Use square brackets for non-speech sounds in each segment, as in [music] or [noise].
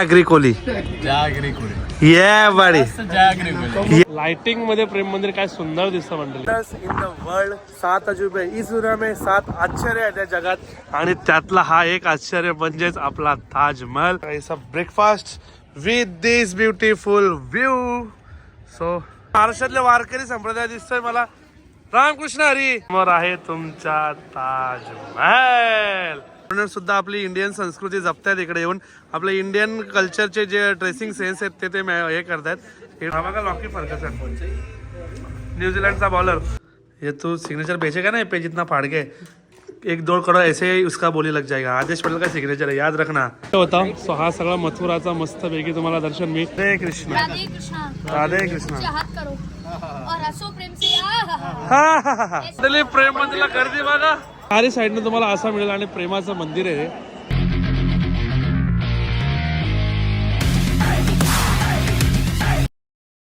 अग्रिकोली ये बाडी. लाइटिंगमध्ये प्रेम मंदिर काय सुंदर दिसतं मंडळी. इन द वर्ल्ड सात अजूबे. इस दुनिया में सात आश्चर्य आहेत या जगात. आणि त्यातला हा एक आश्चर्य म्हणजेच आपला Taj Mahal. Breakfast with this beautiful view so महाराष्ट्रातले वारकरी संप्रदाय दिसतोय मला. रामकृष्ण हरी. समोर आहे तुमचा ताजमहल. सुद्धा आपली इंडियन संस्कृती जपतायत इकडे येऊन. आपले इंडियन कल्चरचे जे ड्रेसिंग सेन्स आहेत ते ते हे करतायत. हे बघा लॉकी फरक न्यूजीलैंड का बॉलर ये तू सिग्नेचर बेचेगा ना ये पे जितना फाड़ के एक दो करोड़ ऐसे ही उसका बोली लग जाएगा. आदेश पटेल का सिग्नेचर है याद रखना. होता. सो हा सगळा मथुराचा मस्त पैकी तुम्हाला दर्शन मी राधे कृष्ण. राधे कृष्णा. राधे कृष्ण. नीचे हाथ करो. और हंसो प्रेम से. आहा. हा, हा, हा, हा. चलिए, प्रेम मंदिरला गर्दी बघा. चारी साईडनं तुम्हाला असा मिळेल आणि प्रेमाचं मंदिर आहे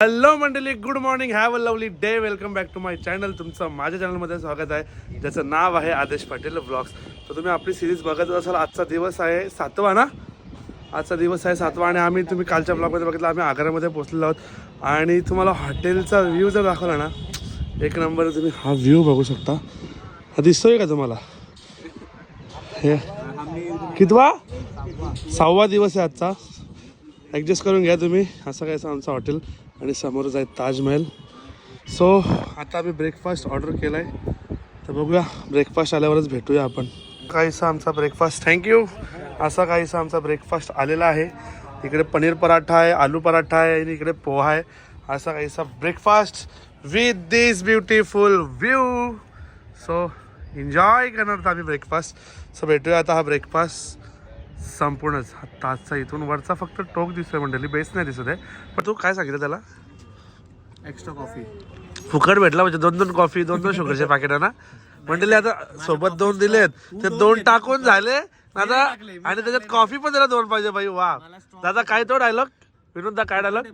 हॅलो मंडळी. Good morning have a lovely day welcome back to my channel तुमचं माझ्या चॅनलमध्ये स्वागत आहे. ज्याचं नाव आहे आदेश पाटील ब्लॉग्स तर तुम्ही आपली सिरीज बघत असाल. आजचा दिवस आहे सातवा ना? आजचा दिवस आहे सातवा आणि आम्ही तुम्ही कालच्या ब्लॉगमध्ये बघितलं. आम्ही आग्रामध्ये पोचलेलो आहोत. आणि तुम्हाला हॉटेलचा व्ह्यू जर दाखवला ना एक नंबर तुम्ही हा व्ह्यू बघू शकता. दिसतोय का तुम्हाला? कितवा? सहावा दिवस आहे आजचा. ॲडजस्ट करून घ्या तुम्ही. असं काय आमचं हॉटेल आणि समोरच आहे ताजमहल. सो आता आम्ही ब्रेकफास्ट ऑर्डर केला आहे तर बघूया ब्रेकफास्ट आल्यावरच भेटूया आपण. काहीसा आमचा ब्रेकफास्ट थँक्यू असा काहीसा आमचा ब्रेकफास्ट आलेला आहे. इकडे पनीर पराठा आहे आलू पराठा आहे आणि इकडे पोहा आहे. असा काहीसा breakfast with this beautiful view so enjoy करणार आम्ही ब्रेकफास्ट सो भेटूया आता हा ब्रेकफास्ट संपूर्णच हा ताजचा इथून वरचा फक्त टोक दिसतोय मंडळी. बेस नाही दिसत आहे. पण तू काय सांगितलं त्याला? एक्स्ट्रा कॉफी फुकट भेटला म्हणजे दोन दोन कॉफी दोन दोन शुगरचे पॅकेट ना? मंडळी आता सोबत दोन दिलेत. ते दोन टाकून झाले. आता आणि त्याच्यात कॉफी पण त्याला दोन पाहिजे भाई वा. दादा काय तो डायलॉग विनोद दा काय डायलॉग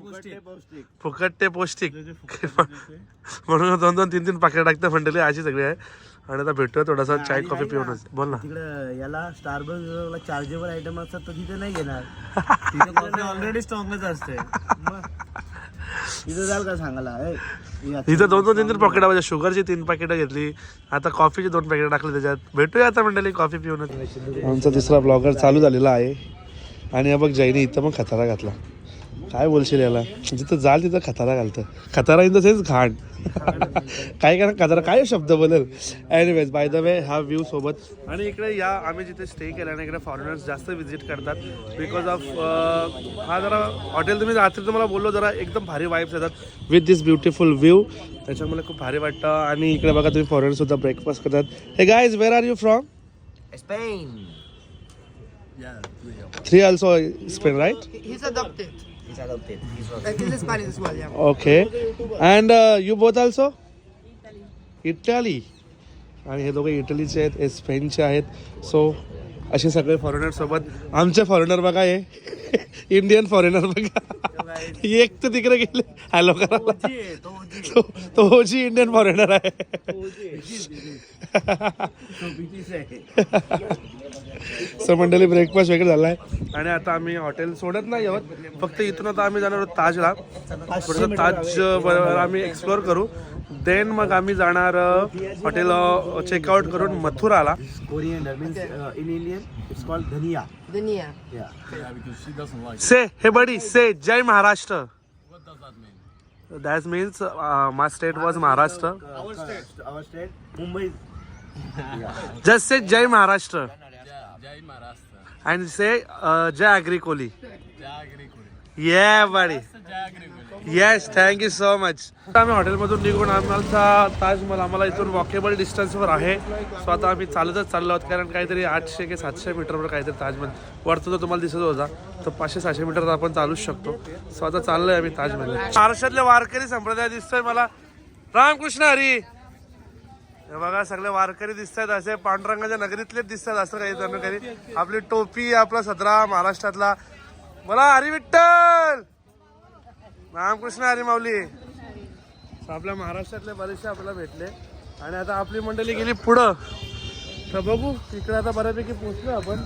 फुकट ते पौष्टिक. [laughs] म्हणून दोन दोन तीन तीन पाकिट टाकते मंडळी. अशी सगळी आहे. आता भेटूया थोडासा चाय कॉफी पिऊनच. बोल ना. तिकडे याला स्टारबक्सला चार्जेबल आयटम असतात तर तिथे नाही घेणार. [laughs] तिथे ऑलरेडी स्ट्रॉंगच असते. मग तिथे जाल का सांगायला. इथं दोन दोन तीन तीन पॉकेट म्हणजे शुगरची तीन पॅकेटं घेतली. आता कॉफीची दोन पॅकेट टाकली त्याच्यात. भेटूया आता मंडळी कॉफी पिऊन आमचा दुसरा ब्लॉगर चालू झालेला आहे. आणि हा बघ जैनी इथं मग खतारा घातला. काय बोलशील याला? जिथं जाल तिथं खतारा घालतं. खतारा इन द सेन्स घाण. काय काय खतारा? काय शब्द बोलेल? एनिवेज बाय द वे हा व्ह्यू सोबत. आणि इकडे या आम्ही जिथे स्टे केला आणि इकडे फॉरेनर्स जास्त विजिट करतात बिकॉज ऑफ हा जरा हॉटेल तुम्ही रात्री तुम्हाला बोललो जरा एकदम भारी वाईब्स येतात विथ दिस ब्युटिफुल व्ह्यू त्याच्यामुळे खूप भारी वाटतं. आणि इकडे बघा तुम्ही फॉरेनर सुद्धा ब्रेकफास्ट करतात. Hey guys where are you from Spain three also Spain right Uh, Spanish as well, yeah. Okay and you both also Italy आणि हे दोघे इटलीचे आहेत हे स्पेनचे आहेत. सो असे सगळे फॉरेनर सोबत. आमचे फॉरेनर बघा हे. [laughs] इंडियन फॉरेनर बघा. [laughs] एक तर तिकडे गेले. हॅलो करायला. तो तो ओजी इंडियन फॉरेनर आहे. [laughs] सो मंडळी ब्रेकफास्ट वगैरे झाला आहे आणि आता आम्ही हॉटेल सोडत नाही आहोत. फक्त इथून आता आम्ही जाणार आहोत ताजला. थोडंसं ताज बरोबर आम्ही एक्सप्लोअर करू. देन मग आम्ही जाणार हॉटेल चेकआउट करून मथुराला. Say hey buddy say Jai Maharashtra. That means my state was Maharashtra. Just say Jai Maharashtra. And say Jai Agrikoli yeah buddy yes thank you so much आम्ही हॉटेलमधून निघून आम्हाला ताजमहल आम्हाला इथून वॉकेबल डिस्टन्सवर आहे. सो आता आम्ही चालतच चाललो आहोत कारण काहीतरी आठशे की सातशे मीटरवर काहीतरी ताजमहल. वरचं तो तुम्हाला दिसत होता तर पाचशे सहाशे मीटर तर आपण चालूच शकतो. सो आता चाललोय आम्ही ताजमहल महाराष्ट्रातले वारकरी संप्रदाय दिसतोय मला. रामकृष्ण हरी. हे बघा सगळे वारकरी दिसत आहेत असे पांडुरंगाच्या नगरीतलेच दिसत आहेत असं काही जण काही आपली टोपी आपला सदरा महाराष्ट्रातला. मला हरी विठ्ठल! रामकृष्ण हरी माऊली. आपल्या महाराष्ट्रातले बरेचसे आपल्याला भेटले. आणि आता आपली मंडळी गेली पुढं. तर बघू इकडे आता बऱ्यापैकी पोचलो आपण.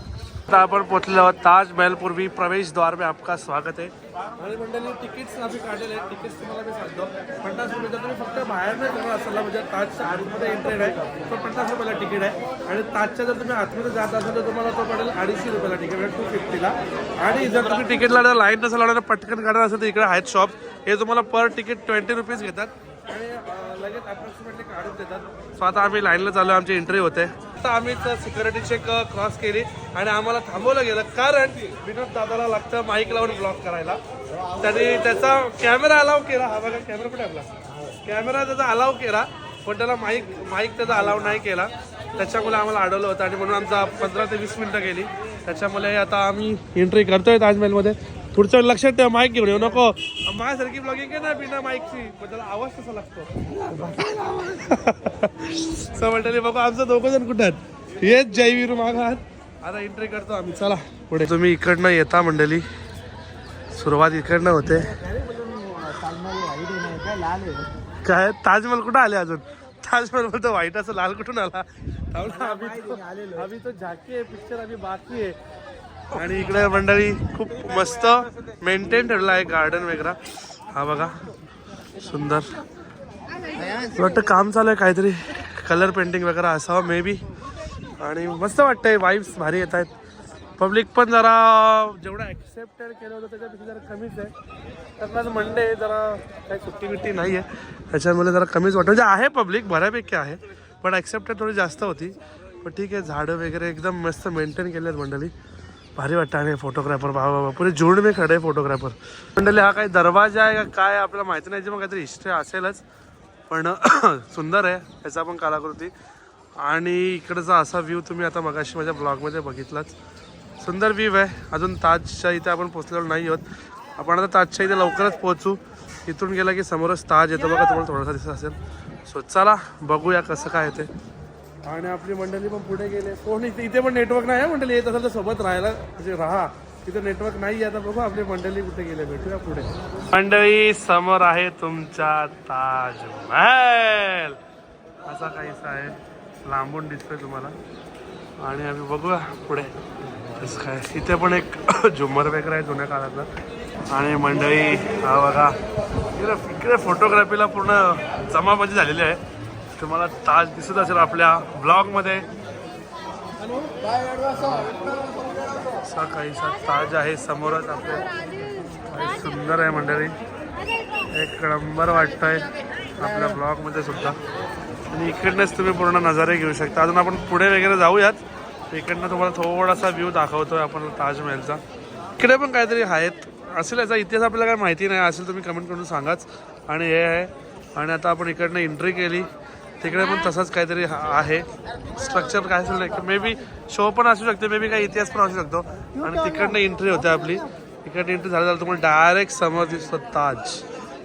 आता आपण पोहोचलेलो आहोत ताजमहल पूर्वी प्रवेश द्वार में आपका स्वागत है। आणि मंडळी तिकीट्स आम्ही काढलेले आहेत. तिकीट्स तुम्हाला मी सांगतो. पन्नास रुपये तुम्ही फक्त बाहेर नाही करणार असाल म्हणजे ताजच्या आतमध्ये एंट्री आहे तो पन्नास रुपयाला तिकीट आहे. आणि ताजच्या जर तुम्ही आतमध्ये जात असाल तर तुम्हाला तो पडेल अडीचशे रुपयाला तिकीट आहे टू फिफ्टीला आणि जर तुम्ही तिकीटला लाईन नसेल लावणार पटकन काढणार असेल तर इकडे आहेत शॉप हे तुम्हाला पर तिकीट ट्वेंटी रुपीज घेतात. आणि लगेच अप्रॉक्सिमेटली काढून देतात. सो आता आम्ही लाईनला चालू आमची एंट्री होते. आत्ता आम्ही सिक्युरिटी चेक क्रॉस केली आणि आम्हाला थांबवलं गेलं. कारण विनोद दादाला लागतं माईक लावून ब्लॉक करायला. त्याने त्याचा कॅमेरा अलाव केला. हा बघा कॅमेरा कुठे आपला? कॅमेरा त्याचा अलाव केला पण त्याला माईक माईक त्याचा अलाव नाही केला. त्याच्यामुळे आम्हाला अडवलं होतं आणि म्हणून आमचा पंधरा ते वीस मिनटं गेली. त्याच्यामुळे आता आम्ही एंट्री करतोय ताजमहलमध्ये. पुढच्या लक्षात ठेवा माईक घेऊन येऊ नको. माझ्यासारखी ब्लॉगिंग आहे ना बिना माईकची पण त्याला आवाज कसा लागतो. सो मंडळी बघा आमचं दोघं जण कुठं आहेत? हेच जयवीर मागात आता एंट्री करतो आम्ही. चला पुढे. तुम्ही इकडनं येता मंडळी. सुरुवात इकडनं होते. काय? ताजमहल कुठं आले अजून? ताजमहल बोलतो व्हाईट असं लाल कुठून आला? आम्ही तो- झाकी आहे पिक्चर आम्ही बाकी आहे. आणि इकडे मंडळी खूप मस्त मेंटेन ठेवला आहे गार्डन वगैरे हा बघा सुंदर. वाटतं काम चालू आहे काहीतरी कलर पेंटिंग वगैरे असावं मे बी आणि मस्त वाटतंय वाईब्स भारी येत आहेत. पब्लिक पण जरा जेवढं ॲक्सेप्टेड केलं होतं त्याच्यापेक्षा जरा कमीच आहे. तर आज मंडे जरा काही सुट्टी बिट्टी नाही आहे. त्याच्यामुळे जरा कमीच वाटतं. म्हणजे आहे पब्लिक बऱ्यापैकी आहे. पण ॲक्सेप्टेड थोडी जास्त होती. पण ठीक आहे झाडं वगैरे एकदम मस्त मेंटेन केले आहेत मंडळी. भारी वाटतं आणि फोटोग्राफर बाबा बाबा पुरे झुंड मी खडे फोटोग्राफर मंडळी हा काही दरवाजा आहे का काय आपल्याला माहिती नाही जे मग काहीतरी हिस्ट्री असेलच. पण [clears throat] सुंदर आहे त्याचा पण कलाकृती. आणि इकडचा असा व्ह्यू तुम्ही आता मगाशी माझ्या ब्लॉगमध्ये बघितलाच. सुंदर व्ह्यू आहे. अजून ताजच्या इथे आपण पोचलेलो नाही आहोत. आपण आता ताजच्या इथे लवकरच पोहोचू. इथून गेला की समोरच ताज येतो बघा तुम्हाला थोडासा दिसत असेल. सो चला बघूया कसं काय ते. आणि आपली मंडळी पण पुढे गेले. कोण इथे इथे पण नेटवर्क नाही आहे मंडळी? येत असेल तर सोबत राहायला म्हणजे राहा. तिथे नेटवर्क नाही आहे आता बघू. आपली मंडळी कुठे गेले भेटूया पुढे. मंडळी समोर आहे तुमचा ताजमहल असा काहीसा आहे. लांबून दिसतोय तुम्हाला. आणि आम्ही बघूया पुढे. कसं काय? इथे पण एक [coughs] झुमर वगैरे आहे जुन्या काळातलं. आणि मंडळी हा बघा. इकडे इकडे फोटोग्राफीला पूर्ण जमाबाजी झालेली आहे. तुम्हाला ताज दिसत असेल आपल्या ब्लॉगमध्ये. असा काहीसा ताज आहे समोरच आपल्या काही सुंदर आहे मंडळी. एक नंबर वाटतंय आपल्या ब्लॉगमध्ये सुद्धा. आणि इकडनंच तुम्ही पूर्ण नजारे घेऊ शकता. अजून आपण पुढे वगैरे जाऊयात. इकडनं तुम्हाला थोडासा व्ह्यू दाखवतोय आपण ताजमहलचा इकडे पण काहीतरी आहेत. असेल याचा इतिहास आपल्याला काय माहिती नाही असेल तुम्ही कमेंट करून सांगाच. आणि हे आहे. आणि आता आपण इकडनं एंट्री केली. तिकडे पण तसंच काहीतरी आहे. स्ट्रक्चर काय असेल नाही मे बी शो पण असू शकते मे बी काही इतिहास पण असू शकतो. आणि तिकडनं एंट्री होते आपली. तिकडनं एंट्री झालं झालं तुम्हाला डायरेक्ट समोर दिसतो ताज.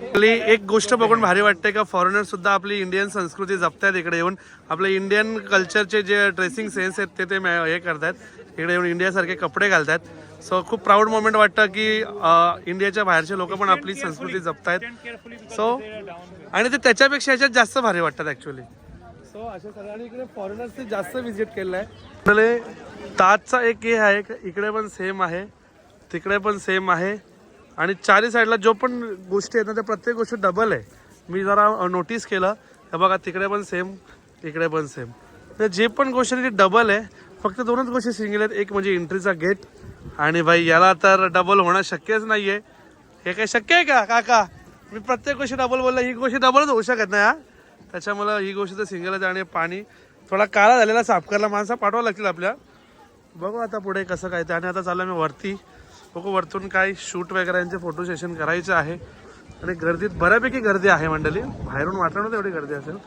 आपली एक गोष्ट बघून भारी वाटते का फॉरेनर सुद्धा आपली इंडियन संस्कृती जपतायत इकडे येऊन. आपले इंडियन कल्चरचे जे ड्रेसिंग सेन्स आहेत ते ते मॅ- हे करतायत. इकडे येऊन इंडियासारखे कपडे घालतात सो खूप प्राऊड मोमेंट वाटतं की इंडियाच्या बाहेरचे लोक पण आपली संस्कृती जपतायत. सो आणि ते त्याच्यापेक्षा ह्याच्यात जास्त भारी वाटतात ॲक्च्युली सो अशा सगळ्यांनी इकडे फॉरेनर्सने जास्त व्हिजिट केलं आहे. ताजचा एक हे आहे का इकडे पण सेम आहे तिकडे पण सेम आहे. आणि चारी साईडला जो पण गोष्टी आहेत ना त्या प्रत्येक गोष्ट डबल आहे. मी जरा नोटीस केलं. हे बघा तिकडे पण सेम इकडे पण सेम जे पण गोष्ट आहे ती डबल आहे. फक्त दोनच गोष्टी सिंगल आहेत. एक म्हणजे एंट्रीचा गेट आणि भाई याला तर डबल होणं शक्यच नाही आहे हे काही शक्य आहे का काका? मी प्रत्येक गोष्टी डबल बोलला ही गोष्ट डबलच होऊ शकत नाही हा. त्याच्यामुळं ही गोष्ट तर सिंगलच आहे आणि पाणी थोडा काळा झालेला साफ करायला माणसं पाठवावं लागतील आपल्या. बघू आता पुढे कसं काय ते. आणि आता चाललं मी वरती. बघू वरतून काय शूट वगैरे यांचे फोटो सेशन करायचं आहे. आणि गर्दीत बऱ्यापैकी गर्दी आहे मंडळी. बाहेरून वाटलं नव्हतं एवढी गर्दी असेल.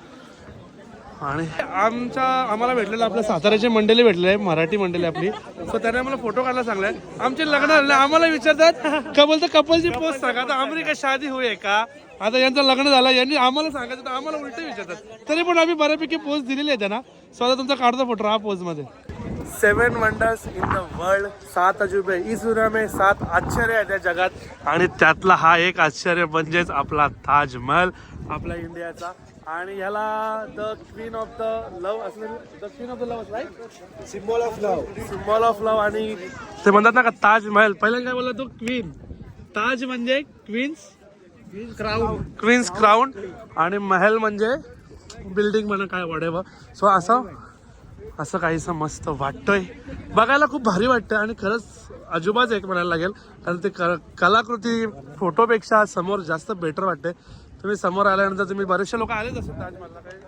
आणि आमच्या आम्हाला भेटलेलं आपल्या साताऱ्याचे मंडळी भेटले आहे मराठी मंडळी आपली. सो त्याने आम्हाला फोटो काढायला सांगलाय. आमचे लग्न झाले आम्हाला विचारतात कपल तर कपलची पोस्ट सांगा. आता अमेरिका शादी होय का? आता यांचं लग्न झालं यांनी आम्हाला सांगायचं तर आम्हाला उलट विचारतात. तरी पण आम्ही बऱ्यापैकी पोस्ट दिलेली आहे त्यांना. सो आता तुमचा काढतो फोटो हा पोजमध्ये. Seven wonders in the world सात अजुबे. इस दुनिया में सात आश्चर्य आहे त्या जगात. आणि त्यातला हा एक आश्चर्य म्हणजेच आपला ताजमहल आपल्या इंडियाचा. आणि ह्याला the queen of the love असं the queen of the love right symbol of love symbol of love आणि ते म्हणतात ना का ताजमहल. पहिल्यांदा काय बोलला तो? क्वीन ताज म्हणजे क्वीन्स क्राऊन क्वीन्स क्राऊन आणि महल म्हणजे बिल्डिंग म्हणा काय वडेव सो असं असं काहीसं मस्त वाटतंय. बघायला खूप भारी वाटतंय आणि खरंच अजूबाच एक म्हणायला लागेल कारण ते कलाकृती फोटोपेक्षा समोर जास्त बेटर वाटते तुम्ही समोर आल्यानंतर तुम्ही बरेचसे लोक आलेच असतात ताजमहलला. काही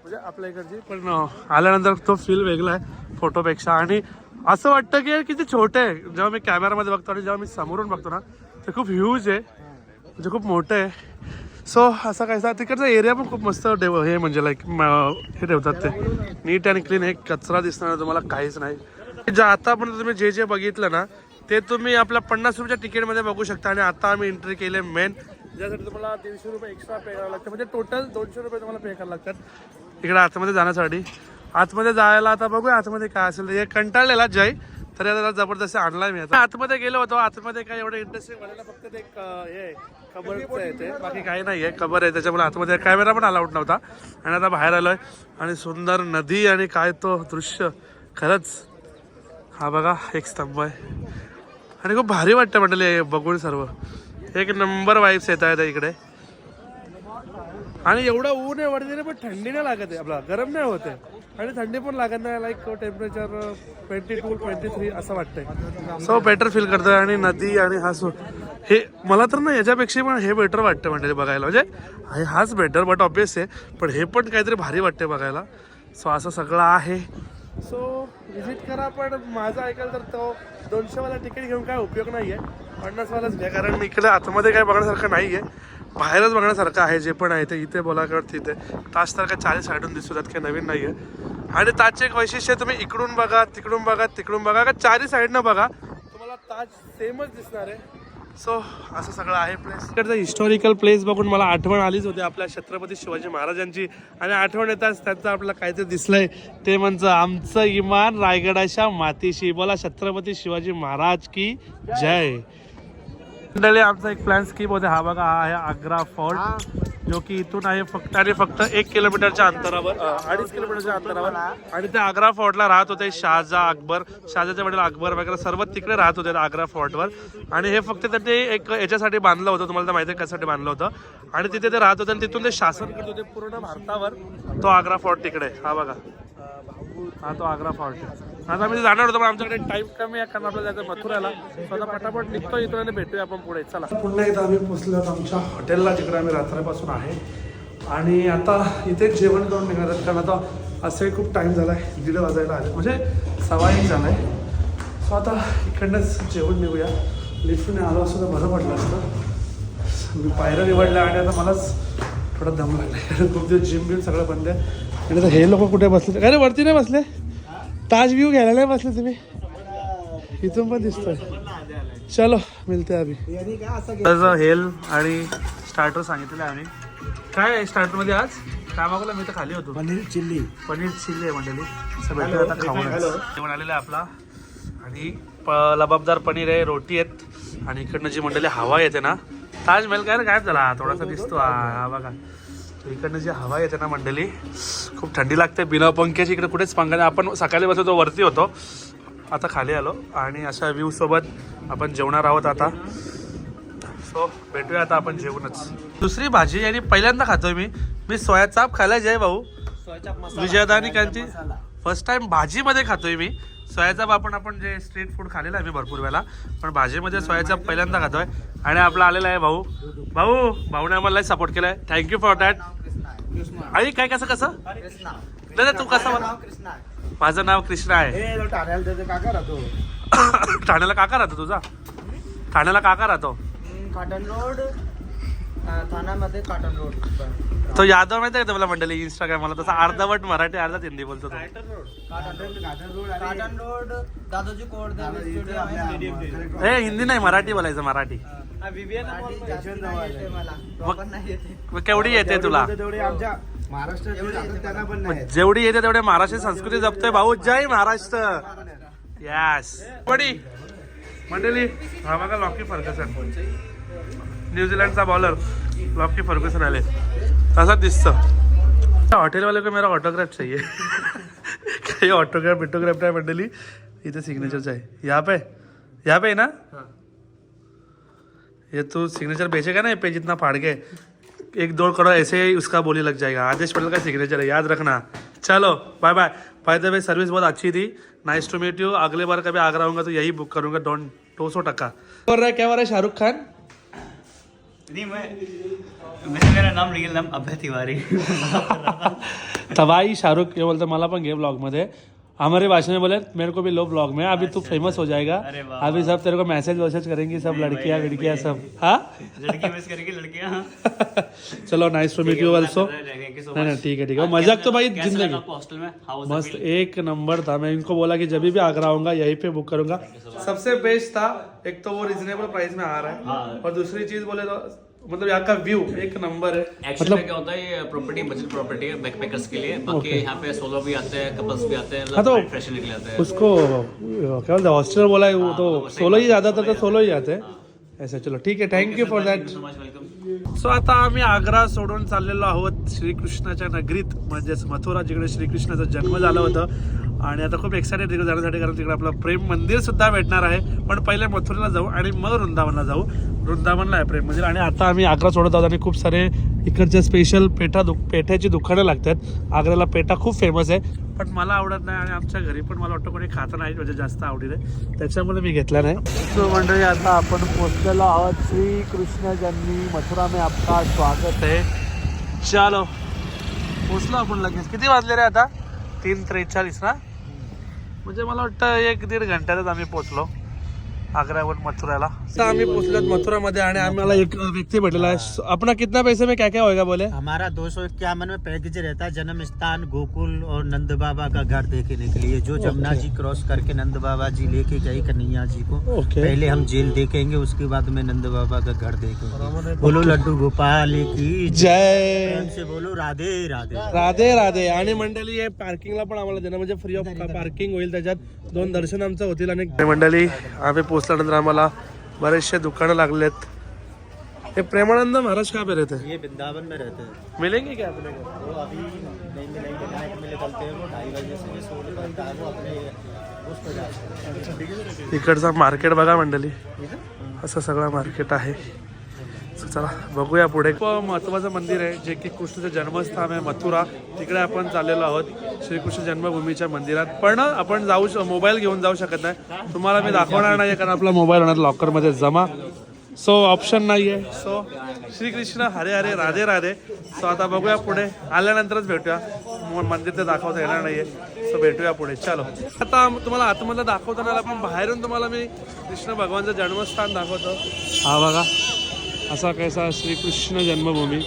म्हणजे आपल्या इकडची. पण आल्यानंतर तो फील वेगळा आहे फोटोपेक्षा आणि असं वाटतं की किती छोटे आहे. जेव्हा मी कॅमेरामध्ये बघतो आणि जेव्हा मी समोरून बघतो ना ते खूप ह्यूज आहे. म्हणजे खूप मोठं आहे. सो असं काय तिकडचा एरिया पण खूप मस्त डेव हे म्हणजे लाईक हे ठेवतात ते. नीट आणि क्लीन हे कचरा दिसणार तुम्हाला काहीच नाही. जे आतापर्यंत तुम्ही जे जे बघितलं ना ते तुम्ही आपल्या पन्नास रुपयाच्या तिकीटमध्ये बघू शकता. आणि आता आम्ही एंट्री केले मेन ज्यासाठी तुम्हाला दीडशे रुपये एक्स्ट्रा पे करावं लागतं म्हणजे टोटल दोनशे रुपये तुम्हाला पे करावं लागतात. इकडे आतमध्ये जाण्यासाठी. आतमध्ये जायला आता बघूया आतमध्ये काय असेल. ते. हे कंटाळलेला जय. तरी आता त्याला जबरदस्त आणलाय मी आता. आतमध्ये गेलो होतो. आतमध्ये काय एवढं इंटरेस्टिंग मला फक्त ते एक, हे आहे, आहे ते. बाकी काही नाही आहे. खबर आहे. त्याच्यामुळे आतमध्ये कॅमेरा पण अलाउड नव्हता. आणि आता बाहेर आलोय. आणि सुंदर नदी आणि काय तो दृश्य. खरंच. हा बघा एक स्तंभ आहे. आणि खूप भारी वाटतं म्हटलं हे बघून सर्व. एक नंबर वाईब्स येत आहेत इकडे. आणि एवढं ऊन आहे वरती पण थंडी नाही लागत आहे. आपला गरम नाही होत आहे. आणि थंडी पण लागत नाही like temperature twenty two twenty three असं वाटतंय. सो बेटर फील करतोय. आणि नदी आणि हा सो हे मला तर ना याच्यापेक्षा पण हे बेटर वाटतं म्हणजे बघायला. म्हणजे हाच बेटर बट ऑब्विस आहे. पण हे पण काहीतरी भारी वाटते बघायला. सो असं सगळं आहे. सो व्हिजिट करा पण माझं ऐकाल तर तो दोनशेवाला तिकीट घेऊन काय उपयोग नाही आहे पन्नासवालाच घ्या कारण इकडे आतमध्ये काय बघण्यासारखं नाही आहे बाहेरच बघण्यासारखं आहे जे पण आहे ते. इथे बोला तिथे. तास तर काय चाळीस साईडून दिसू त्यात काही नवीन नाही आहे आणि ताजचे एक वैशिष्ट्य तुम्ही इकडून बघा तिकडून बघा तिकडून बघा का चारही साईडनं बघा. तुम्हाला ताज सेमच दिसणार आहे. सो असं सगळं आहे प्लेस इकडचं हिस्टॉरिकल प्लेस बघून मला आठवण आलीच होती. आपल्या छत्रपती शिवाजी महाराजांची. आणि आठवण येताच त्यांचं आपल्याला काहीतरी दिसलंय. ते म्हणजे आमचं इमान रायगडाच्या मातीशी. बोला छत्रपती शिवाजी महाराज की जय. मंडळी आमचा एक प्लॅन स्कीप होते. हा बघा हा आहे आग्रा फोर्ट जो की इथून आहे फक्त आणि फक्त एक किलोमीटरच्या अंतरावर अडीच किलोमीटरच्या अंतरावर. आणि त्या आग्रा फोर्टला राहत होते शहाजा अकबर. शहाजाचे वडील अकबर वगैरे सर्व तिकडे राहत होते आग्रा फोर्टवर आणि हे फक्त त्यांनी एक याच्यासाठी बांधलं होतं तुम्हाला तर माहिती आहे कशासाठी बांधलं होतं. आणि तिथे ते राहत होते आणि तिथून ते शासन करत होते पूर्ण भारतावर. तो आग्रा फोर्ट तिकडे हा बघा. हा तो आग्रा फॉर्ट आता मी जाणार होतो पण आमच्याकडे टाईम कमी आहे कारण आपल्याला जायचं मथुराला. स्वतः पटापट निघतो इथं आणि भेटूया आपण पुढे. चला. पुन्हा एकदा आम्ही पोचलो आमच्या हॉटेलला जिकडे आम्ही रात्रीपासून आहे. आणि आता इथे जेवण करून निघणार आहेत कारण आता असे खूप टाईम झाला आहे दीड वाजायला आले. म्हणजे सवा एक झाला आहे सो आता इकडनंच जेवण निघूया. लिफ्टने आलो असं तर बरं पडलं असतं. मी पायऱ्या निवडल्या आणि आता मलाच थोडा दम लागला [laughs] खूप दिवस जिम बिम सगळं बंद आहे. आणि हे लोक कुठे बसले? अरे वरती नाही बसले? ताज व्ह्यू घ्यायला नाही बसले तुम्ही? इथून पण दिसतोय. चलो मिळते अभि यांनी काय असं त्याचं हेल आणि स्टार्टर सांगितलेलं आहे आम्ही. काय आहे स्टार्टरमध्ये आज? काय मागवलं मी तर खाली होतो. पनीर चिल्ली. पनीर चिल्ली आहे मंडळी. आता खाऊन जेवण आलेलं आहे आपला. आणि प- लबाबदार पनीर आहे रोटी आहेत. आणि इकडनं जी मंडळी हवा येते ना. ताजमहल काय रे गायब झाला. थोडासा दिसतो. हा हा बघा. इकडनं जी हवा येते ना मंडळी खूप थंडी लागते. बिना पंख्याची इकडे कुठेच पंखा नाही. आपण सकाळी बसलो तो वरती होतो. आता खाली आलो आणि अशा व्ह्यू सोबत आपण जेवणार आहोत आता. सो भेटूया आता आपण जेवणच दुसरी भाजी आणि पहिल्यांदा खातोय मी. मी सोया चाप खायला जय भाऊ. विजयदानिकांची फर्स्ट टाइम भाजीमध्ये खातोय मी. सोयाचाप आपण आपण जे स्ट्रीट फूड खाल्लेलं आहे मी भरपूर वेळा पण भाजीमध्ये सोयाचाप पहिल्यांदा खातोय. आणि आपला आलेला आहे भाऊ. भाऊ भाऊने आम्हाला सपोर्ट केलाय. थँक्यू फॉर दॅट आई काय कसं कसं? नाही, तू कसं म्हणा माझं नाव कृष्णा आहे. तो ठाण्याला त्याचं काका राहतो. [coughs] ठाण्याला काका राहतो तुझा? ठाण्याला काका राहतो? काटन रोड ठाण्यामध्ये काटन रोड तो यादव माहिती आहे का तुला मंडळी इंस्टाग्रामला तसा अर्धवट मराठी अर्धाच हिंदी बोलतो काटन रोड दादोजी कोड ए हिंदी नाही मराठी बोलायचं मराठी. मला. नाही येते. मग केवढी येते तुला. जेवढी येते तेवढे महाराष्ट्र संस्कृती जपतोय भाऊ. जय महाराष्ट्र. यस बडी मंडळी हा बघा लॉकी फर्गसन. न्यूझीलंडचा बॉलर लॉकी फर्गसन आले तसाच दिसतं हॉटेल वाले को मेरा ऑटोग्राफ चाहिए। काही ऑटोग्राफ बिटोग्राफ नाही मंडळी इथे सिग्नेचरच आहे यहाँ पे? यहाँ पे है ना? ये तू सिग्नेचर बेचेगा ना ये पे जितना फाड़ के। एक दो करोड़ ऐसे ही उसका बोली लग जाएगा। आदेश पटेल का सिग्नेचर है याद रखना। चलो bye bye by the way service बहुत अच्छी थी। नाइस टू मीट यू अगले बार कभी आगरा आऊँगा तो यही बुक करूँगा। डोंट दो सौ टक्का रहा है क्या हो रहा है शाहरुख खान? नहीं मैं मैंने मेरा नाम रियल नाम अभय तिवारी। [laughs] तबाही शाहरुख ये बोलतो मला पण घे ब्लॉगमध्ये हमारे भाषण में बोले मेरे को भी लो ब्लॉग में अभी तू फ़ेमस हो जाएगा। अभी सब तेरे को मैसेज वैसेज करेंगी सब लड़कियाँ विड़कियाँ सब। हाँ? लड़की मिस करेगी लड़कियाँ। [laughs] चलो nice to meet you also नहीं नहीं ठीक है ठीक है। मज़ाक तो भाई ज़िंदगी। में? मस्त एक नंबर था। मैं इनको बोला कि जब भी आगरा आऊँगा यहीं पे बुक करूँगा। सबसे बेस्ट था एक तो वो रिजनेबल प्राइस में आ रहा है। और दूसरी चीज़ बोले तो मतलब यहाँ का व्यू एक नंबर है। एक्चुअली मतलब, क्या होता है ये प्रॉपर्टी बजट प्रॉपर्टी है बैकपैकर्स के लिए। बाकी यहाँ पे सोलो भी आते हैं कपल्स भी आते हैं हाँ तो- फ्रेश निकले आते हैं। उसको क्या बोलते हॉस्टल बोला है वो तो सोलो ही ज़्यादातर तो सोलो ही आते हैं ऐसा चलो ठीक है thank you for that so आता आम्ही आग्रा सोडून चाललेलो आहोत श्रीकृष्णाच्या नगरीत. म्हणजेच मथुरा जिकडे श्रीकृष्णाचा जन्म झाला होता. आणि आता खूप एक्सायटेड तिकडे जाण्यासाठी कारण तिकडे आपलं प्रेम मंदिर सुद्धा भेटणार आहे. पण पहिले मथुरेला जाऊ आणि मग वृंदावनला जाऊ. वृंदावनला आहे प्रेम मंदिर. आणि आता आम्ही आग्रा सोडत आहोत आणि खूप सारे इकडच्या स्पेशल पेठा दु पेठ्याची दुकानं लागतात. आग्र्याला पेठा खूप फेमस आहे. पण मला आवडत नाही आणि आमच्या घरी पण मला वाटतं कोणी खातं नाही म्हणजे जास्त आवडीने. त्याच्यामुळे मी घेतला नाही. सो मंडळी आता आपण पोचलेलो आहोत श्री कृष्ण जन्मी मथुरा में आपका स्वागत है चलो. पोचलो आपण लगेच. किती वाजले रे आता? तीन त्रेचाळीस ना? म्हणजे मला वाटतं एक दीड घंट्यातच आम्ही पोचलो आग्र्यावर मथुराला. आम्ही पोचलो मथुरामध्ये आणि आम्हाला एक व्यक्ती भेटलेला आहे. अपना कितना पैसे में क्या क्या होएगा बोले? हमारा दो सौ इक्यावन में पैकेज रहता है जन्म स्थान गोकुल और नंद बाबा का घर देखने के लिए। जो जमुना जी क्रॉस करके नंद बाबा जी लेके गए कन्हैया जी को पहले हम जेल देखेंगे उसके बाद में नंद बाबा का घर देखेंगे। बोलो लड्डू गोपाल की जय। से बोलो राधे राधे। राधे राधे। आणि मंडळी हे पार्किंगला पण आम्हाला देणं म्हणजे फ्री ऑफ पार्किंग होईल त्याच्यात. दोन दर्शन आमचं होतील आणि मंडळी आम्ही पोचल्यानंतर आम्हाला बरेचसे दुकानं लागलेत हे प्रेमानंद महाराज का पे रहते हैं ये वृंदावन में रहते हैं। मिलेंगे क्या अपने को वो अभी नहीं मिलेंगे नाइट में निकलते हैं वो। ढाई बजे से जो सो निकलता है वो अपने उस पर जाते हैं। इकडचा मार्केट बघा मंडळी. असं सगळं मार्केट आहे. चला बघूया पुढे. खूप महत्वाचं मंदिर आहे जे की कृष्णाचं जन्मस्थान आहे मथुरा. तिकडे आपण चाललेलो आहोत श्रीकृष्ण जन्मभूमीच्या मंदिरात. पण आपण जाऊ मोबाईल घेऊन जाऊ शकत नाही. तुम्हाला मी दाखवणार नाही कारण आपला मोबाईल होणार लॉकरमध्ये जमा. सो ऑप्शन नाही आहे सो श्रीकृष्ण हरे हरे राधे राधे. सो आता बघूया पुढे. आल्यानंतरच भेटूया. मंदिर ते दाखवता येणार नाहीये. सो भेटूया पुढे. चलो. आता तुम्हाला आतमधलं दाखवता पण बाहेरून तुम्हाला मी कृष्ण भगवानचं जन्मस्थान दाखवतो. हा बघा. असा कैसा श्रीकृष्ण जन्मभूमी.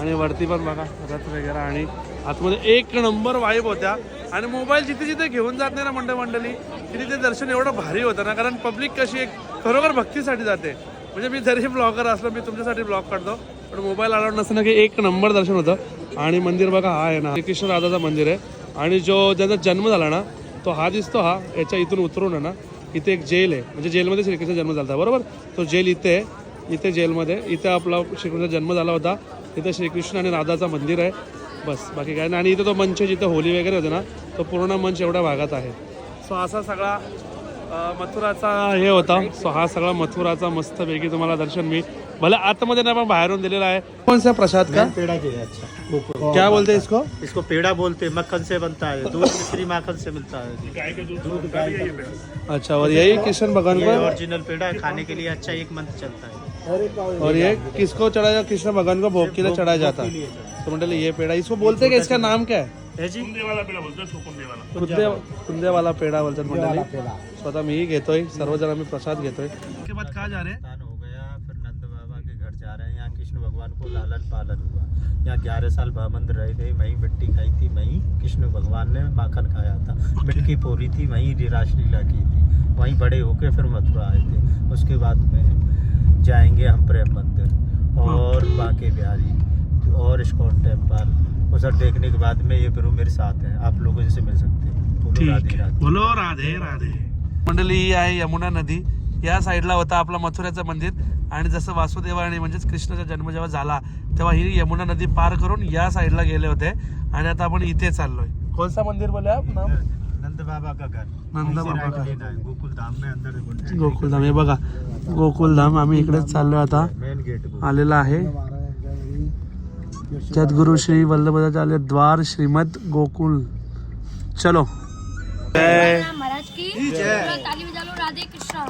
आणि वरती पण बघा रथ वगैरे आणि आतमध्ये एक नंबर वाईब होत्या. आणि मोबाईल जिथे जिथे घेऊन जात नाही ना मंडळ मंडळी तिथे ते दर्शन एवढं भारी होतं ना कारण पब्लिक कशी एक खरोखर भक्तीसाठी जाते. म्हणजे मी जरी ब्लॉगर असलो मी तुमच्यासाठी ब्लॉग करतो पण मोबाईल अलाउड नसताना की एक नंबर दर्शन होतं. आणि मंदिर बघा हा आहे ना श्रीकृष्ण राधाचं मंदिर आहे. आणि जो ज्याचा जन्म झाला ना तो हा दिसतो हा याच्या इथून उतरून आहे ना इथे एक जेल आहे. म्हणजे जेलमध्ये श्रीकृष्ण जन्म झाला होता बरोबर? तो जेल इथे आहे. इथे जेलमध्ये. इथे आपला श्रीकृष्णाचा जन्म झाला होता. इथे श्रीकृष्ण आणि राधाचं मंदिर आहे. बस बाकी काय नाही. आणि इथे तो मंच जिथे होली वगैरे होते ना तो पूर्ण मंच एवढ्या भागात आहे. सो असा सगळा मथुराचा हे होता. सो हा सगळा मथुराचा मस्तपैकी तुम्हाला दर्शन मी भले आतमध्ये नाही पण बाहेरून दिलेला आहे. कोण सा प्रसाद का? पेड़ा के अच्छा. क्या बोलते हैं इसको? इसको पेड़ा बोलते. हैं मक्खन से बनता है. दूध मिश्री माखन से मिलता है. दूध गाय का। अच्छा और यही कृष्ण भगवान को? ओरिजिनल पेड़ा है. खाने के लिए अच्छा एक मंथ चलता है. और ये किसको चढ़ाया जाता? कृष्ण भगवान को भोग के लिए चढ़ाया जाता है। तो मंडली ये पेड़ा इसको बोलते हैं इसका नाम क्या है? है। जी? कुंदे कुंदेवाला पेढा बोलतात मंडळी स्वतः मीही घेतोय सर्वजण आम्ही प्रसाद घेतोय उसके बाद कहाँ जा रहे हैं? हो गया फिर नंद बाबा के घर जा रहे हैं। यहाँ कृष्ण भगवान को लालन पालन हुआ। यहाँ ग्यारह साल बामंद रहे थे वहीं मिट्टी खाई थी वहीं कृष्ण भगवान ने माखन खाया था। मिट्टी पोरी थी वहीं रासलीला की थी। वहीं बड़े होके फिर मथुरा आए थे। उसके बाद में जाएंगे हम प्रेम मंदिर और बांके बिहारी और इस्कॉन टेम्पल। उधर देखने के बाद में ये गुरु मेरे साथ हैं। आप लोगों से मिल सकते हैं। ठीक राधे बोलो राधे राधे। मंडळी ही आहे यमुना नदी. या साईडला होता आपला मथुऱ्याचं मंदिर. आणि जसं वासुदेवाने म्हणजेच कृष्णाचा जन्म जेव्हा झाला तेव्हा ही यमुना नदी पार करून या साईडला गेले होते. आणि आता आपण इथे चाललोय. कोणता मंदिर बोलूया नंद बाबा का घर? नंद बाबा का घर. गोकुल धाम में अंदर गोकुलधाम हे बघा गोकुलधाम आम्ही इकडेच चाललोय आता. मेन गेट आलेला आहे. जगद्गुरु श्री वल्लभाचार्य द्वार श्रीमद गोकुल. चलो. जय राम महाराज की पूरा ताली बजा लो राधे कृष्णा.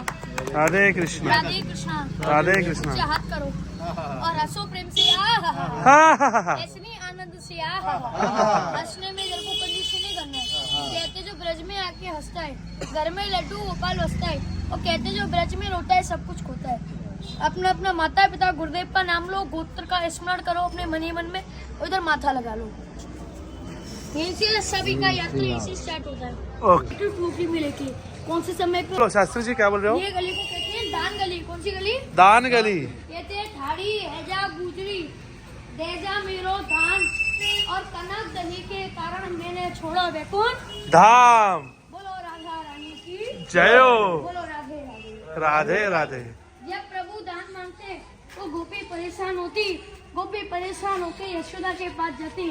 राधे कृष्ण. राधे कृष्णा राधे कृष्णा. नीचे हाथ करो. और हंसो प्रेम से आ हा हा हा हा. हा हा ऐसे नहीं आनंद से आ हा हा हंसने में कहते जो ब्रज में आके हंसता है घर में लड्डू गोपाल हंसता है और कहते जो ब्रज में रोता है सब कुछ खोता है। अपना अपना माता पिता गुरुदेव का नाम लो गोत्र का स्मरण करो अपने मन ही मन में और इधर माथा लगा लो। यहीं से सभी का यात्रा यहीं से स्टार्ट होता है। ओके। टोकरी में लेके कौन से समय पे शास्त्री जी क्या बोल रहे हो? ये गली को कहते हैं दान गली। कौन सी गली? दान गली। कहते हैं ठाड़ी हैजा गुजरी देजा मेरो धान। और कनक दही के कारण मैंने छोड़ा वैकुंठ धाम। बोलो राधा रानी की। जयो बोलो राधे राधे। राधे राधे। जब प्रभु दान मांगते तो गोपी परेशान होती। गोपी परेशान होकर यशोदा के पास जाती।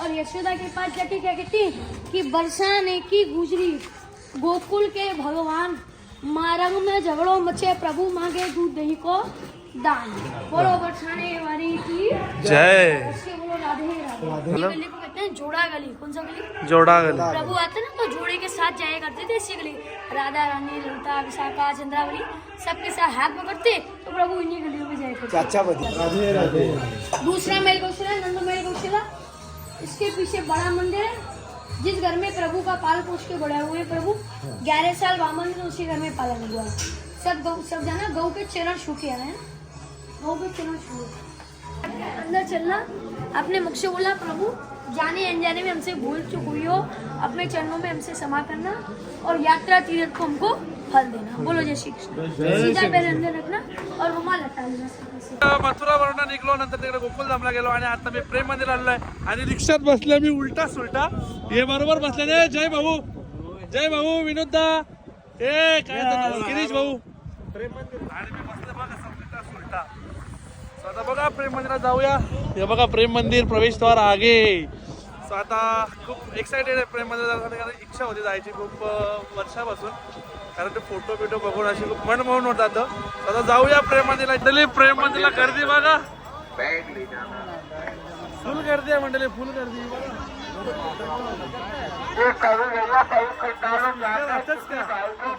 और यशोदा के पास जाती क्या कहती? कि बरसाने की गुजरी। गोकुल के भगवान मारंग में झगड़ो मचे प्रभु मांगे दूध दही को। दान। बोलो बरसाने वाली की जय। ऐसे बोलो राधे राधे। ये गली को कहते हैं जोड़ा गली। कौन सा गली? जोड़ा गली। प्रभु आते ना तो जोड़े के साथ जाया करते थे इसी गली। राधा रानी ललिता विशाखा चंद्रावली सबके साथ हाथ पकड़ते तो प्रभु इन्हीं गलियों में जाया करते। दूसरा मेल गौशाला नंद मेल गौशाला इसके पीछे बड़ा मंदिर है जिस घर में प्रभु का पाल पोष के बड़े हुए प्रभु। ग्यारह साल वामन ने उसी घर में पालन हुआ सब गौ सब जाना गौ के चरण छू के आए हैं। अंदर चलना। अपने मुख से बोला प्रभु जाने अनजाने में हमसे भूल चुक हुई हो। अपने चरणों में हमसे क्षमा करना और यात्रा तीर्थ को हमको फल देना। बोलो जय श्री कृष्ण। सीधा पैर अंदर रखना और रुमाल हटा लेना मथुरा वरून निघलो नंतर तिकडे गोकुलधामला गेलो आणि आता मी प्रेम मंदिर आलोय. आणि रिक्षात बसले मी उलटा सुलटा. हे बरोबर बसले जय भाऊ. जय भाऊ विनोद दा ए काय गिरीश भाऊ. प्रेम मंदिर. आता बघा प्रेम मंदिरात जाऊया. हे बघा प्रेम मंदिर प्रवेशद्वार आगे. सो आता खूप एक्साइटेड आहे प्रेम मंदिर कारण इच्छा होती जायची खूप वर्षापासून. कारण ते फोटो बिटो बघून अशी खूप मन मोहन होत आता जाऊया प्रेम मंदिरला. इथली प्रेम मंदिरला गर्दी बघा. फुल गर्दी आहे मंडळी फुल गर्दी.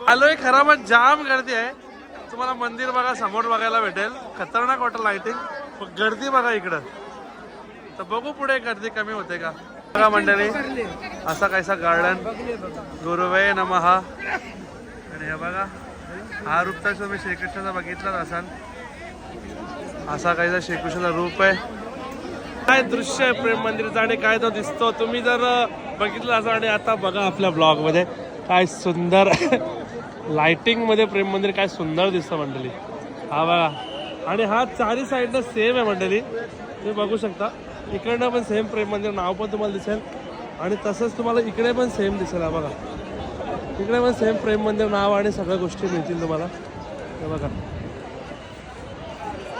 आलोय खरा मग जाम गर्दी आहे. तुम्हाला मंदिर बघा समोर बघायला भेटेल. खतरनाक वाटेल लाइटिंग पण गर्दी बघा इकडं. तर बघू पुढे गर्दी कमी होते का. बघा मंडळी असा कायसा गार्डन गुरुवे नमहा आणि हे बघा हा रूप तर तुम्ही श्रीकृष्णाचा बघितलाच असाल. असा काहीसा श्रीकृष्णाचा रूप आहे. काय दृश्य आहे प्रेम मंदिराचं आणि काय तो दिसतो? तुम्ही जर बघितलं असं आणि आता बघा आपल्या ब्लॉगमध्ये. काय सुंदर. लाइटिंगमध्ये प्रेम मंदिर काय सुंदर दिसतं मंडळी. हा बघा. आणि हा चारी साईडनं सेम आहे मंडळी. तुम्ही बघू शकता. इकडनं पण सेम प्रेम मंदिर नाव पण तुम्हाला दिसेल. आणि तसंच तुम्हाला इकडे पण सेम दिसेल हा बघा. इकडे पण सेम प्रेम मंदिर नाव आणि सगळ्या गोष्टी मिळतील तुम्हाला. हे बघा.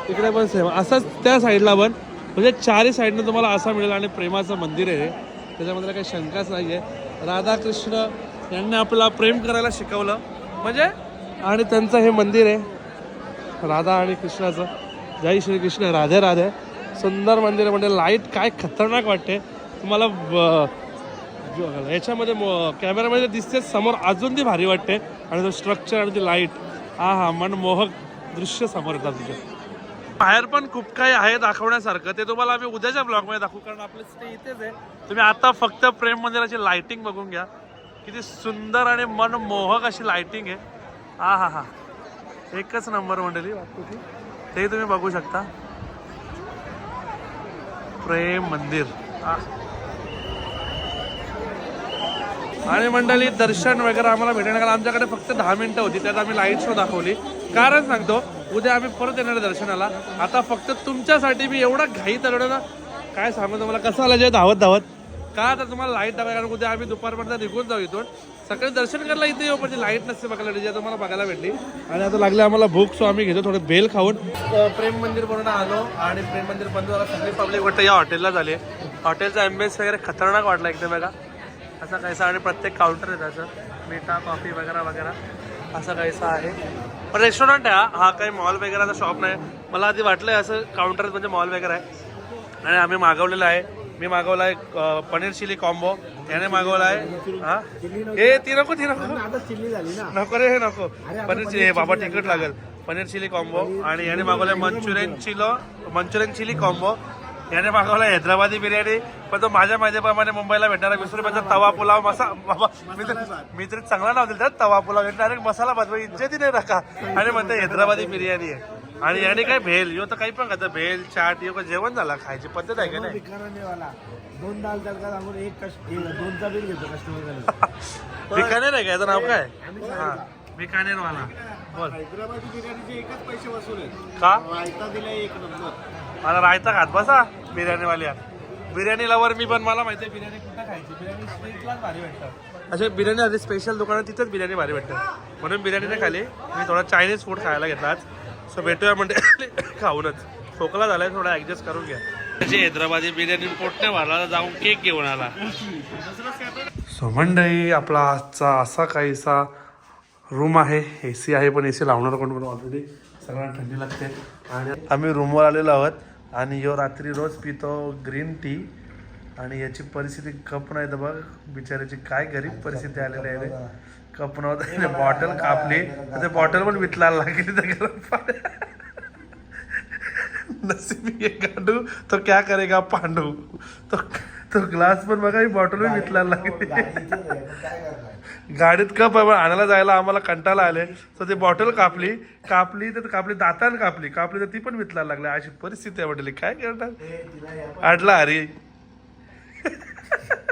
इकडे पण सेम असंच त्या साईडला पण. म्हणजे चारही साईडनं तुम्हाला असा मिळेल आणि प्रेमाचं मंदिर आहे हे. त्याच्यामध्ये काही शंकाच नाही आहे राधाकृष्ण यांनी आपला प्रेम करायला शिकवलं. म्हणजे? आणि त्यांचं हे मंदिर आहे. राधा आणि कृष्णाचं. जय श्रीकृष्ण राधे राधे. सुंदर मंदिर आहे. म्हणजे लाइट काय खतरनाक वाटते. तुम्हाला याच्यामध्ये कॅमेरामध्ये कॅमेऱ्यामध्ये दिसते समोर अजून ती भारी वाटते. आणि तो स्ट्रक्चर आणि ती लाइट हा हा मनमोहक दृश्य समोर येतात तिथे. बाहेर पण खूप काही आहे दाखवण्यासारखं. ते तुम्हाला आम्ही उद्याच्या ब्लॉगमध्ये दाखवू कारण आपलं स्टे इथेच आहे. तुम्ही आता फक्त प्रेम मंदिराची लाइटिंग बघून घ्या. किती सुंदर आणि मनमोहक अशी लायटिंग आहे. हा हा हा. एकच नंबर मंडळी वाटतो ते तुम्ही बघू शकता. प्रेम मंदिर. आणि मंडळी दर्शन वगैरे आम्हाला भेटण्यात कारण आमच्याकडे फक्त दहा मिनिटं होती त्यात आम्ही लाइट शो दाखवली. कारण सांगतो उद्या आम्ही परत येणार दर्शनाला. आता फक्त तुमच्यासाठी मी एवढा घाई चालवलं ना काय सांगू तुम्हाला कसं आलं जे धावत धावत? का आता तुम्हाला लाइट दाखवा कारण उद्या आम्ही दुपारपर्यंत निघून जाऊ इथून. सकाळी दर्शन करायला इथे येऊ म्हणजे लाइट नसते बघायला डीजे तुम्हाला बघायला भेटली. आणि आता लागले आम्हाला भूक सो आम्ही घेतो थोडं बेल खाऊन. प्रेम मंदिर म्हणून आलो आणि प्रेम मंदिर बंद झाला. सगळी पब्लिक वाटतं या हॉटेलला झाली. हॉटेलचा ॲम्बियन्स वगैरे खतरनाक वाटला एकदम बघा. असं काहीसा आणि प्रत्येक काउंटर आहे त्याचं मिठा कॉफी वगैरे वगैरे. असं काहीसा आहे. पण रेस्टॉरंट आहे हा. काही मॉल वगैरेचा शॉप नाही. मला आधी वाटलं आहे असं काउंटर म्हणजे मॉल वगैरे आहे. आणि आम्ही मागवलेलं आहे. मी मागवला आहे पनीर चिली कॉम्बो याने मागवला आहे हा? हे ती नको ती नको. नको रे हे नको पनीर चिली हे बाबा तिखट लागेल. पनीर चिली कॉम्बो आणि याने मागवलाय manchurian chilli manchurian chilli combo याने मागवलाय हैदराबादी बिर्याणी. पण तो माझ्या माझ्याप्रमाणे मुंबईला भेटणारा वीस रुपयाचा तवा पुलाव मसा बाबा मी तर मी तरी चांगला नाव दिलं तवा पुलाव. डायरेक्ट मसाला भात इज्जती नाही नका. आणि म्हणते हैदराबादी बिर्याणी आहे. आणि याने काय भेल? यो तर काही पण खातं. भेल चाट यो जेवण झाला? खायची पद्धत आहे का नाही? वाला दोन दाल तडका सांगून एक कस्ट दोनचा बिल घेतो कस्टमर बिकानेर आहे का? याचं नाव काय? हा. बिकानेर वाला बोल. हैदराबादी बिर्याणीचे एकच पैसे वसूल आहेत. का? रायता दिला एक नंबर. मला रायता खात बसा बिर्याणीवाल्या. बिर्याणी लवर मी पण. मला माहिती आहे बिर्याणी कुठं खायची. बिर्याणी स्ट्रीटलाच भारी भेटतं असे बिर्याणी आधी स्पेशल दुकानात तिथेच बिर्याणी भारी भेटतं म्हणून बिर्याणी नाही खाली. मी थोडा चायनीज फूड खायला घेतला आज सो भेटूया म्हणजे [coughs] खाऊनच. खोकला झालाय थोडा ऍडजस्ट करून घ्या. त्याची हैदराबादी बिर्याणी पोटने भरला जाऊन केक घेऊन आला. सो मंडळी आपला आजचा असा काहीसा रूम आहे. ए सी आहे पण ए सी लावणार कोण पण ऑलरेडी सगळ्यांना थंडी लागते. आणि आम्ही रूमवर आलेलो आहोत. आणि यो रात्री रोज पितो ग्रीन टी आणि याची परिस्थिती कप नाही तर बघ बिचाऱ्याची काय गरीब परिस्थिती आलेली आहे रे. कप नव्हतं बॉटल कापली तर ते बॉटल पण वितलायला लागली त्या गरम. नसीब ये गांडू तो क्या करेगा पांडू? तो तो ग्लास पण बघा ही बॉटल पण वितलायला लागली गाडीत कप आहे पण आणायला जायला आम्हाला कंटाळा आले तर ती बॉटल कापली कापली तर कापली दातान कापली. कापली तर ती पण वितलायला लागली. अशी परिस्थिती आहे म्हटली काय करणार? आडला अरे [laughs]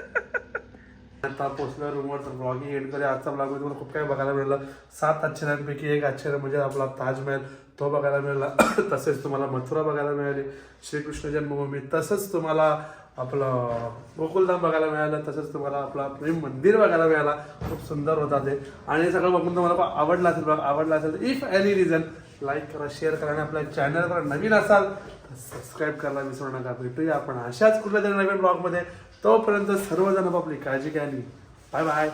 आता पोचल्या रूमवर तर ब्लॉगिंग एंड करे आजचा ब्लॉगमध्ये तुम्हाला खूप काही बघायला मिळालं. सात आश्चर्यांपैकी एक आश्चर्य म्हणजे आपला ताजमहल. तो बघायला मिळाला. [coughs] तसेच तुम्हाला मथुरा बघायला मिळाली. श्रीकृष्ण जन्मभूमी. तसंच तुम्हाला आपलं गोकुलधाम बघायला मिळालं. तसंच तुम्हाला आपला प्रेम मंदिर बघायला मिळाला. खूप सुंदर होता ते. आणि सगळं बघून तुम्हाला आवडला असेल बघा. आवडला असेल तर इफ एनी रिझन लाईक करा शेअर करा. आणि आपल्या चॅनलवर नवीन असाल तर सबस्क्राईब करायला विसरू नका. भेटूया आपण अशाच कुठल्या तरी नवीन ब्लॉगमध्ये तोपर्यंत सर्वजण आपली काळजी घ्या बाय बाय.